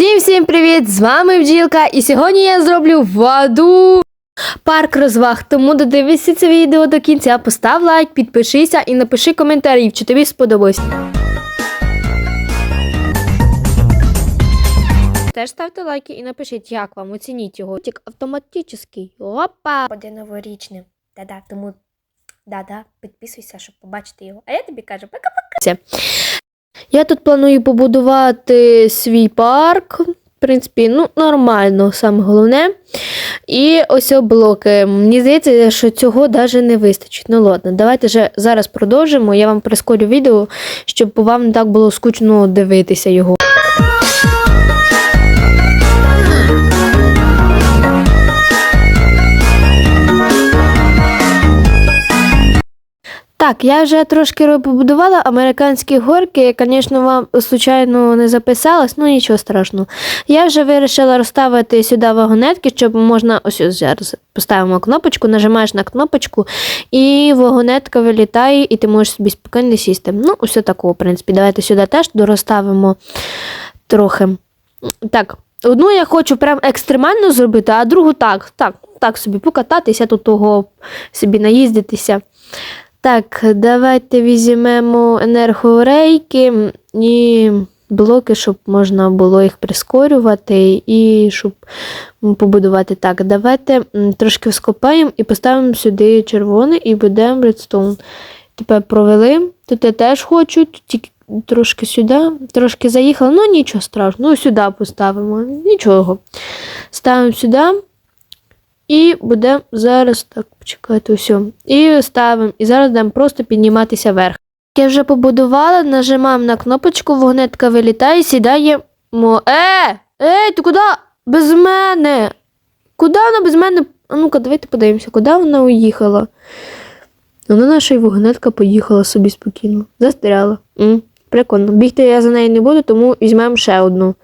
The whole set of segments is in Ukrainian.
Всім всім привіт! З вами Бджілка, і сьогодні я зроблю воду парк розваг. Тому додивися це відео до кінця, постав лайк, підпишися і напиши коментарі, чи тобі сподобалось. Теж ставте лайки і напишіть, як вам оцініть його. Тік автоматичний. Опа! Буде новорічним. Да-да, тому да-да, підписуйся, щоб побачити його. А я тобі кажу, пока-пока. Я тут планую побудувати свій парк. В принципі, ну, нормально, саме головне. І ось блоки. Мені здається, що цього навіть не вистачить. Ну ладно, давайте же зараз продовжимо. Я вам прискорю відео, щоб вам не так було скучно дивитися його. Так, я вже трошки побудувала американські горки. Звісно, вам случайно не записалась, ну нічого страшного. Я вже вирішила розставити сюди вагонетки, щоб можна ось зараз поставимо кнопочку, нажимаєш на кнопочку, і вагонетка вилітає, і ти можеш собі спокійно сісти. Ну, ось такого, в принципі. Давайте сюди теж дорозставимо трохи. Так, одну я хочу прям екстремально зробити, а другу так, так, так собі покататися, тут того собі наїздитися. Так, давайте візьмемо енергорейки і блоки, щоб можна було їх прискорювати і щоб побудувати. Так, давайте трошки вскопаємо і поставимо сюди червоний і будемо редстоун. Тепер провели. Тут я теж хочу, тільки трошки сюди, трошки заїхали, ну нічого страшного, ну сюди поставимо, нічого. Ставимо сюди. І буде зараз так, почекайте, все. І ставимо. І зараз будемо просто підніматися вверх. Я вже побудувала, нажимаємо на кнопочку, вогнетка вилітає, сідаємо. Е! Ей, ти куди? Без мене. Куди вона без мене? А ну-ка, давайте подивимося, куди вона уїхала. Вона наша вогнетка поїхала собі спокійно. Застряла. М, Прикольно. Бігти я за нею не буду, тому візьмемо ще одну.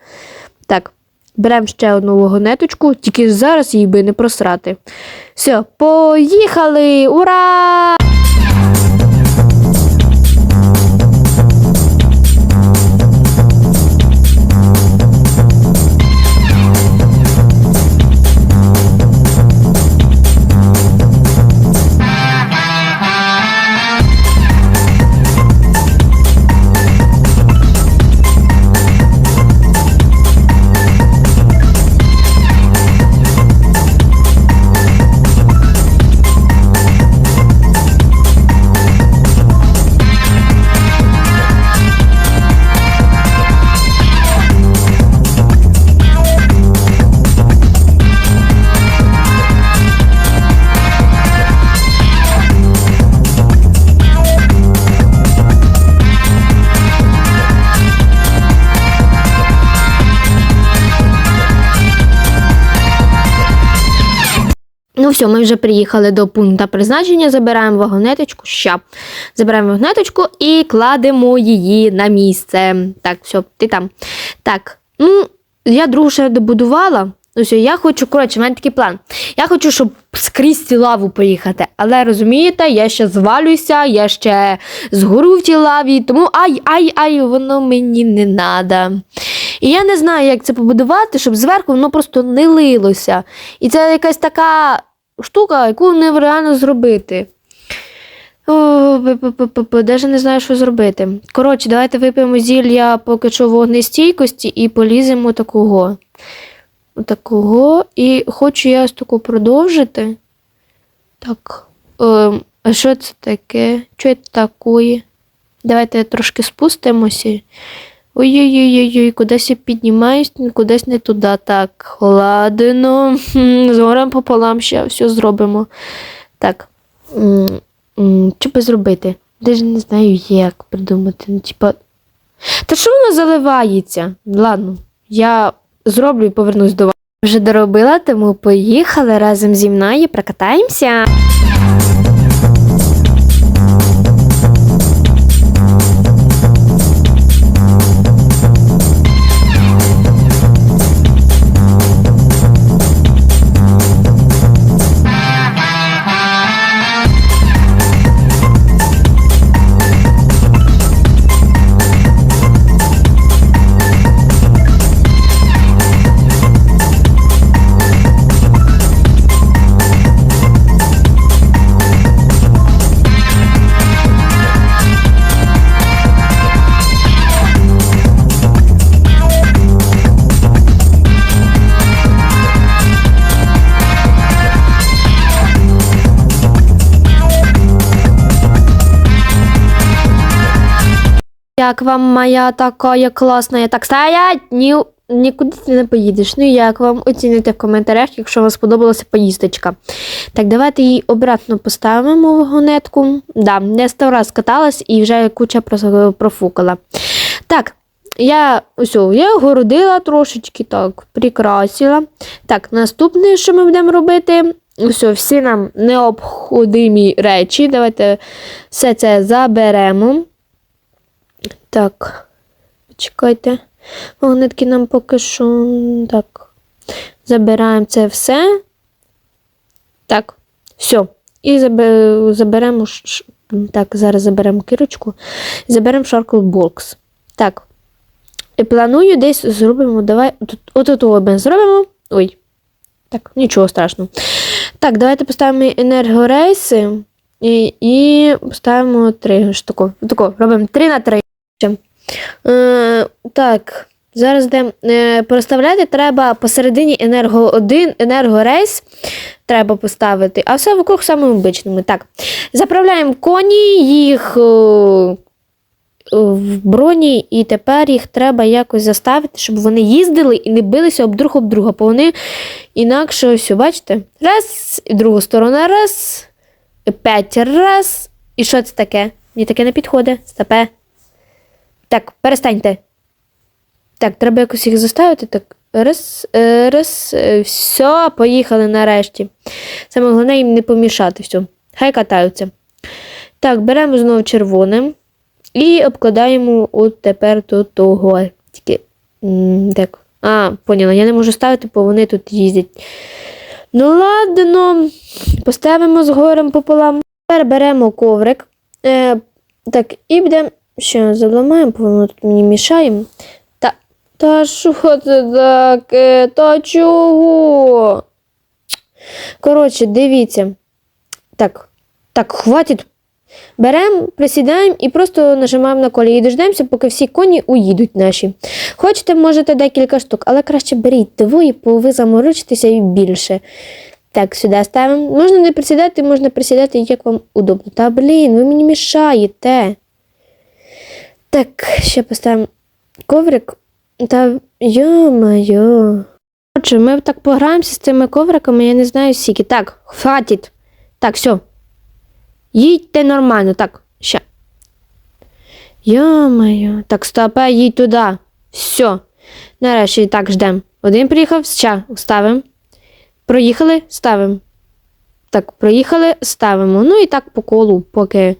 Беремо ще одну вагонеточку, тільки зараз її би не просрати. Все, поїхали! Ура! Ну все, ми вже приїхали до пункту призначення, забираємо вагонеточку. Ща. Забираємо вагонеточку і кладемо її на місце. Так, все, ти там. Так, ну, я другу ще добудувала. Ну все, я хочу, коротше, в мене такий план. Я хочу, щоб скрізь ці лаву поїхати. Але розумієте, я ще звалюся, я ще згору в тій лаві, тому ай-ай-ай, воно мені не треба. І я не знаю, як це побудувати, щоб зверху воно просто не лилося. І це якась така штука, яку нереально зробити. Даже не знаю, що зробити. Коротше, давайте вип'ємо зілля поки що вогнестійкості і поліземо такого. Такого. І хочу я таку продовжити. Так. Ем, а що це таке? Що це таке? Давайте трошки спустимося. Ой-ой-ой, кудись я піднімаюсь, кудись не туди. Так, ладно. Згорем пополам ще все зробимо. Так. Що би зробити? Даже не знаю, як придумати. Ну, типа. Та що воно заливається? Ладно, я зроблю і повернусь до вас. Вже доробила, тому поїхали разом зі мною, прокатаємося. Як вам моя така класна? Так стоять, ні, нікуди ти не поїдеш. Ну як вам оціните в коментарях, якщо вам сподобалася поїздочка. Так, давайте її обратно поставимо в вагонетку. Да, я сто раз каталась і вже куча профукала. Так, я ось, я городила трошечки, так, прикрасила. Так, наступне, що ми будемо робити, ось, всі нам необходимі речі. Давайте все це заберемо. Так, чекайте. Магнитки нам поки що. Так. Забираємо це все. Так, все. І забе- заберемо. Так, зараз заберемо кирочку. Заберемо Box. Так. І планую десь зробимо. Давай. От ми зробимо. Ой. Так, нічого страшного. Так, давайте поставимо енергорейси. І, і поставимо три штуки. Тако, робимо 3 на 3. Е, так, зараз де е, проставляти треба посередині енерго 1, енергорейс треба поставити, а все вокруг самими обичними. Так, заправляємо коні, їх о, в броні, і тепер їх треба якось заставити, щоб вони їздили і не билися об друг об друга, бо вони інакше ось, бачите? Раз, і другу сторону, раз, п'ять раз. І що це таке? Мені таке не підходить. Стопе. Так, перестаньте. Так, треба якось їх заставити. Так, раз, е, раз, е, все, поїхали нарешті. Саме головне їм не помішати. Все. Хай катаються. Так, беремо знову червоним і обкладаємо от тепер тут того. Тільки. Так. А, поняла, я не можу ставити, бо вони тут їздять. Ну, ладно, поставимо з горем пополам. Тепер беремо коврик. Е, так, і будемо ще заламаємо, бо воно тут мені мішає. Та, та що це таке? Та чого? Коротше, дивіться. Так, так, хватить. Беремо, присідаємо і просто нажимаємо на колі. І дождемося, поки всі коні уїдуть наші. Хочете, можете декілька штук, але краще беріть двоє, бо ви заморочитеся і більше. Так, сюди ставимо. Можна не присідати, можна присідати, як вам удобно. Та блін, ви мені мішаєте. Так, ще поставимо коврик. Та йо-моє. Отже, ми так пограємося з цими ковриками, я не знаю скільки. Так, хватить. Так, все. Їдьте нормально, так, ще. Йо-моє. Так, стопе, їдь туди. Все. Нарешті так ждемо. Один приїхав, ще ставимо. Проїхали, ставимо. Так, проїхали, ставимо. Ну і так по колу, поки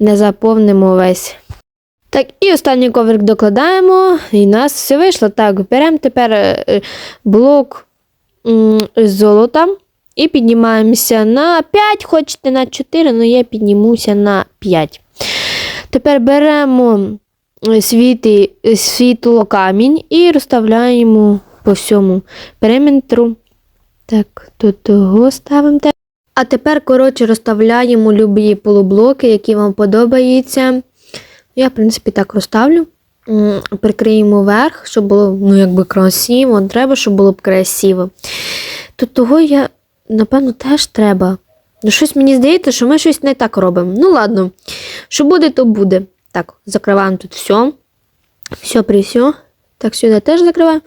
не заповнимо весь. Так, і останній коврик докладаємо, і у нас все вийшло. Так, беремо тепер е, е, блок м, золота і піднімаємося на 5, хочете на 4, але я піднімуся на 5. Тепер беремо е, світи, світло камінь і розставляємо по всьому периметру. Так, тут того ставимо. А тепер, коротше, розставляємо любі полублоки, які вам подобаються. Я, в принципі, так розставлю. Прикриємо верх, щоб було ну, якби красиво. Треба, щоб було б красиво. Тут того я, напевно, теж треба. Ну, щось мені здається, що ми щось не так робимо. Ну, ладно, що буде, то буде. Так, закриваємо тут все. Все при все. Так, сюди теж закриваємо.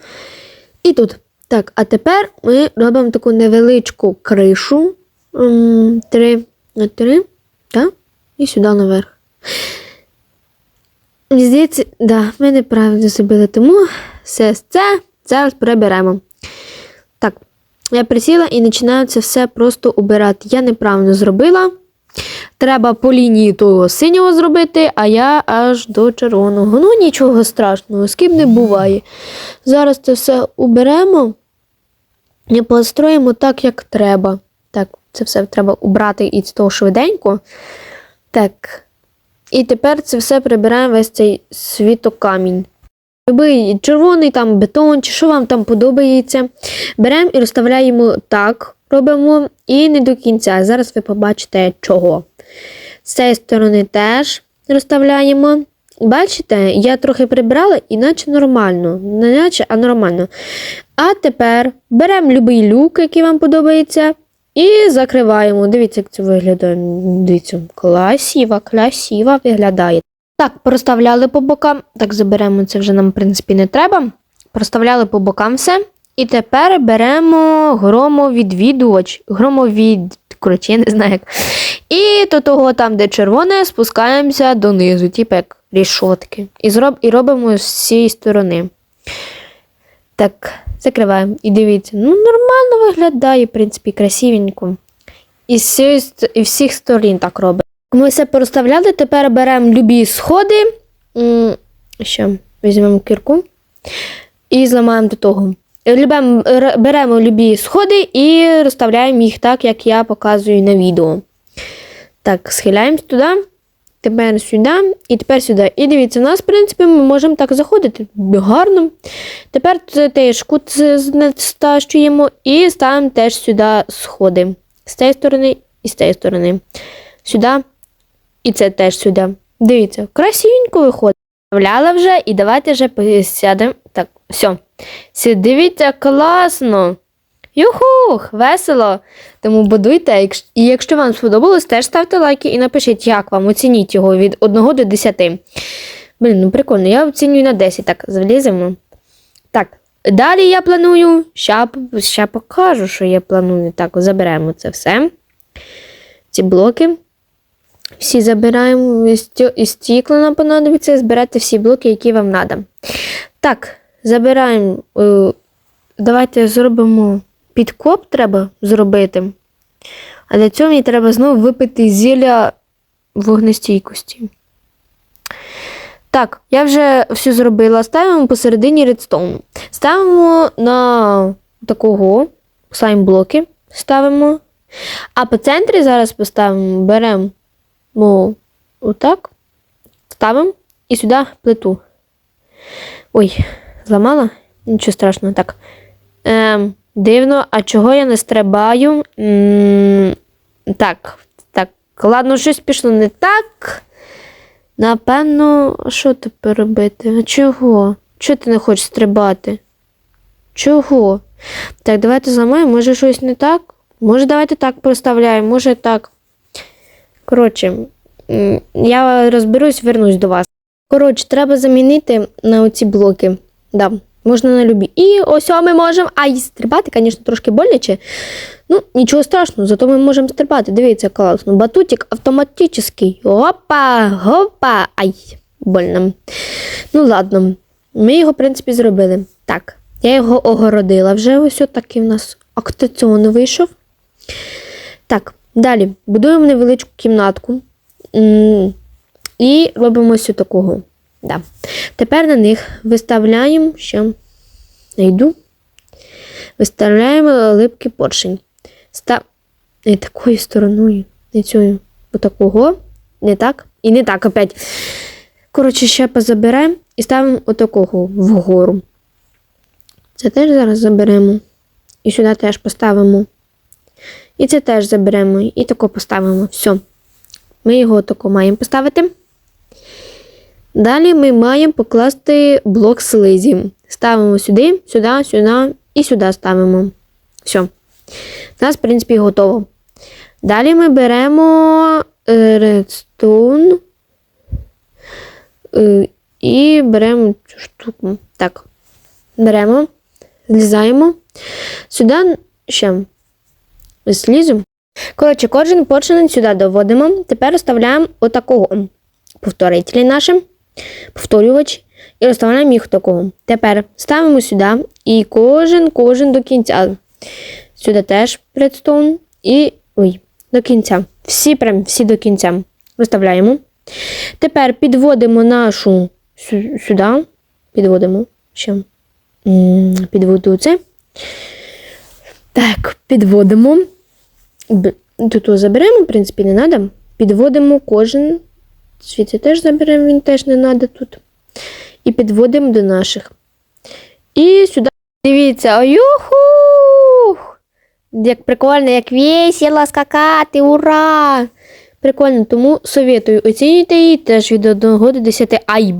І тут. Так, а тепер ми робимо таку невеличку кришу. Три на три. Так? І сюди наверх. Здається, да, ми неправильно зробили, тому все це зараз приберемо. Так, я присіла і починаю це все просто убирати. Я неправильно зробила. Треба по лінії того синього зробити, а я аж до червоного. Ну, нічого страшного, з ким не буває. Зараз це все уберемо і построїмо так, як треба. Так, це все треба убрати із того швиденько. Так. І тепер це все прибираємо весь цей світокамінь. Любий червоний там бетон, чи що вам там подобається. Беремо і розставляємо так, робимо, і не до кінця. Зараз ви побачите чого. З цієї сторони теж розставляємо. Бачите, я трохи прибрала, іначе нормально. Не наче, а нормально. А тепер беремо будь-який люк, який вам подобається, і закриваємо. Дивіться, як це виглядає. Дивіться, красиво, красиво виглядає. Так, проставляли по бокам. Так, заберемо це вже нам, в принципі, не треба. Проставляли по бокам все. І тепер беремо громовідвідувач. Громовід. Коротше, я не знаю як. І до того, там, де червоне, спускаємося донизу, типу як рішотки. І, зроб... і робимо з цієї сторони. Так, закриваємо. І дивіться, ну нормально виглядає, в принципі, красивенько. І з всіх сторін так робимо. Ми все порозставляли, тепер беремо любі сходи. Що, візьмемо кірку і зламаємо до того. Беремо любі сходи і розставляємо їх так, як я показую на відео. Так, схиляємось туди, тепер сюди і тепер сюди. І дивіться, у нас, в принципі, ми можемо так заходити гарно. Тепер теж кут стащуємо і ставимо теж сюди сходи. З цієї сторони і з цієї сторони. Сюди і це теж сюди. Дивіться, красивенько виходить. Вставляла вже, і давайте вже сядемо. Так, все. Дивіться, класно. Юхух, весело. Тому будуйте. І якщо вам сподобалось, теж ставте лайки і напишіть, як вам оцініть його від 1 до 10. Блін, ну прикольно, я оцінюю на 10. Так, заліземо. Так, далі я планую. П- ща покажу, що я планую. Так, заберемо це все. Ці блоки. Всі забираємо із стікла нам понадобиться, збирати всі блоки, які вам треба. Так, забираємо. е, Давайте зробимо підкоп, треба зробити. А для цього мені треба знову випити зілля вогнестійкості. Так, я вже все зробила. Ставимо посередині редстоун. Ставимо на такого слайм-блоки. Ставимо. А по центрі зараз поставимо, беремо Мо, отак. Ставимо і сюди плиту. Ой, зламала? Нічого страшного. Так. Ем, дивно, а чого я не стрибаю? так, так. Ладно, щось пішло не так. Напевно, що тепер робити? А чого? Чого ти не хочеш стрибати? Чого? Так, давайте зламаємо, може щось не так? Може, давайте так проставляємо, може так. Коротше, я розберусь, вернусь до вас. Коротше, треба замінити на оці блоки. Да, можна на любі. І ось ми можемо. Ай, стрибати, звісно, трошки боляче. Ну, нічого страшного, зато ми можемо стрибати. Дивіться, класно. Батутик автоматичний. Опа, гопа. Ай, больно. Ну, ладно. Ми його, в принципі, зробили. Так, я його огородила вже. Ось такий в нас актаціон вийшов. Так, далі будуємо невеличку кімнатку. І робимо ось такого. Да. Тепер на них виставляємо, ще знайду. Виставляємо липкий поршень. Ста... Не такою стороною, не цією. Отакого. Не так. І не так опять. Коротше, ще позаберемо і ставимо отакого вгору. Це теж зараз заберемо. І сюди теж поставимо. І це теж заберемо. І тако поставимо. Все. Ми його тако маємо поставити. Далі ми маємо покласти блок слизі. Ставимо сюди, сюди, сюди і сюди ставимо. Все. У нас, в принципі, готово. Далі ми беремо е, редстоун е, і беремо цю штуку. Так. Беремо, злізаємо. Сюди ще сліземо. Коротше, кожен поршень сюди доводимо. Тепер розставляємо отакого повторителі нашим, повторювач, і розставляємо їх такого. Тепер ставимо сюди і кожен, кожен до кінця. Сюди теж предстоун і ой, до кінця. Всі прям всі до кінця. Розставляємо. Тепер підводимо нашу сюди. Підводимо ще. Підводу це. Так, підводимо. Тут заберемо, в принципі, не треба. Підводимо кожен. Звідси теж заберемо, він теж не треба тут. І підводимо до наших. І сюди. Дивіться, ой! Як прикольно, як весело скакати, ура! Прикольно, тому советую оцінюйте її теж від 1 до 10 ай.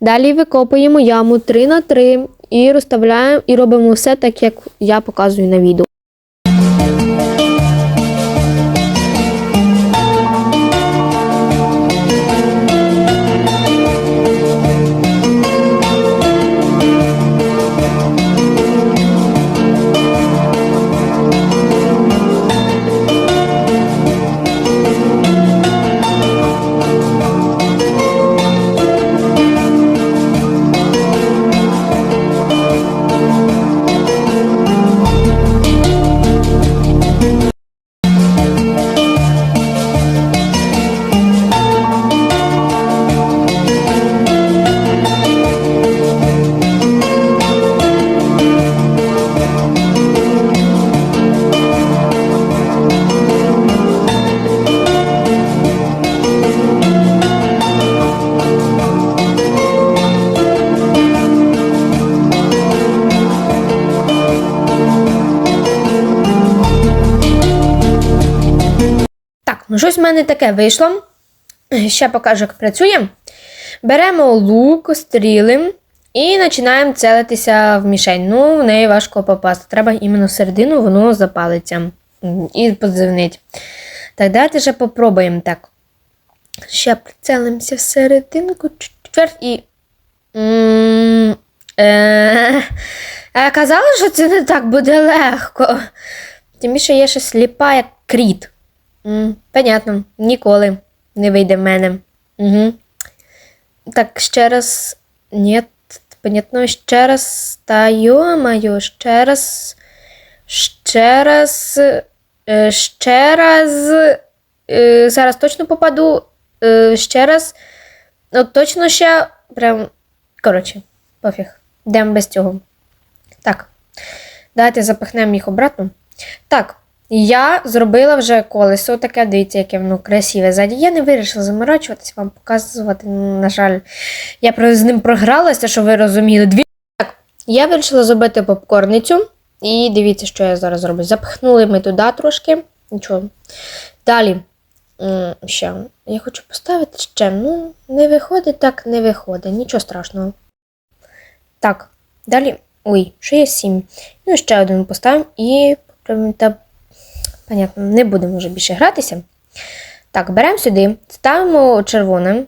Далі викопуємо яму 3 на 3 і розставляємо і робимо все так, як я показую на відео. Щось в мене таке вийшло. Ще покажу, як працює. Беремо лук, стріли і починаємо целитися в мішень. Ну, в неї важко попасти. Треба іменно всередину, воно запалиться і подзвонить. Так, давайте ще попробуємо так. Ще прицелимося всерединку, чверть і. Е, е, що це не так буде легко. Тим більше я ще сліпа, як кріт. М, Понятно, ніколи не вийде в мене. Угу. Так, ще раз. Ні, понятно, ще раз. Та йо-моє, ще раз. Ще раз. е, Ще раз. е, Зараз точно попаду. е, Ще раз. Ну, точно ще. Прям. Коротше, пофіг. Йдемо без цього. Так. Давайте запихнемо їх обратно. Так, я зробила вже колесо таке, дивіться, яке воно красиве ззаді. Я не вирішила заморачуватись, вам показувати. На жаль, я з ним програлася, що ви розуміли. Дві... Так, я вирішила зробити попкорницю. І дивіться, що я зараз зроблю. Запихнули ми туди трошки. Нічого. Далі. Ще. Я хочу поставити ще. Ну, не виходить, так не виходить. Нічого страшного. Так, далі. Ой, ще є сім. Ну, ще один поставимо і та Понятно, не будемо вже більше гратися. Так, беремо сюди, ставимо червоним.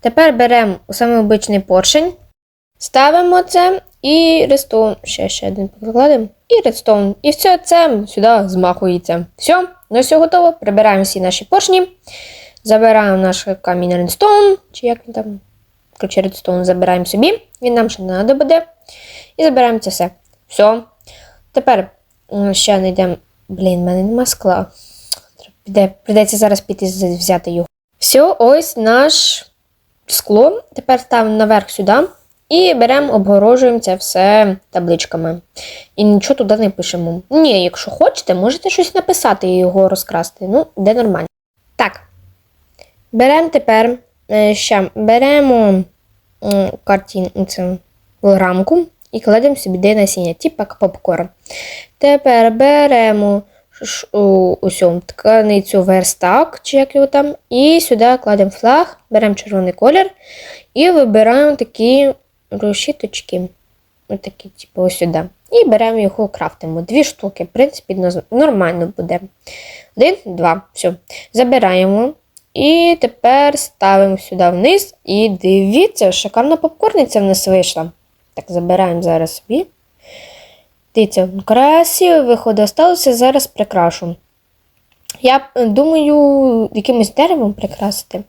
Тепер беремо саме обичний поршень, ставимо це і редстоун. Ще ще один покладемо. І редстоун. І все це сюди змахується. Все, ну все готово. Прибираємо всі наші поршні. Забираємо наш камінь редстоун, чи як він там. Коротше, редстоун забираємо собі, він нам ще не треба буде. І забираємо це все. Все. Тепер ще знайдемо Блін, в мене нема скла. Піде, прийдеться зараз піти взяти його. Все, ось наш скло. Тепер ставимо наверх сюди і беремо, обгорожуємо це все табличками. І нічого туди не пишемо. Ні, якщо хочете, можете щось написати і його розкрасти. Ну, де нормально. Так. Беремо тепер е, ще беремо м, картин, рамку і кладемо собі де насіння, типу як попкорн. Тепер беремо усю тканицю верстак, чи як його там, і сюди кладемо флаг, беремо червоний колір і вибираємо такі розчіточки. Отакі, типу, ось сюди. І беремо його, крафтимо. Дві штуки, в принципі, нормально буде. Один, два. Все. Забираємо. І тепер ставимо сюди вниз. І дивіться, шикарна попкорниця в нас вийшла. Так, забираємо зараз собі. Дивіться, красивий виходить. Осталося зараз прикрашу. Я е, думаю, якимось деревом прикрасити.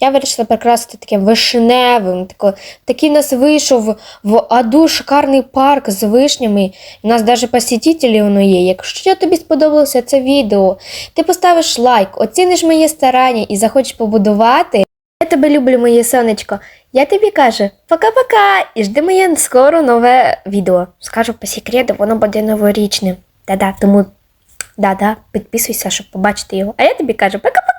Я вирішила прикрасити таким вишневим. Тако, такий нас вийшов в аду шикарний парк з вишнями. У нас навіть посетителі воно є. Якщо тобі сподобалося це відео, ти поставиш лайк, оціниш моє старання і захочеш побудувати. Я тебе люблю, моє сонечко. Я тобі кажу пока-пока і жди моє скоро нове відео. Скажу по секрету, воно буде новорічним. Да-да, тому да-да, підписуйся, щоб побачити його. А я тобі кажу пока-пока.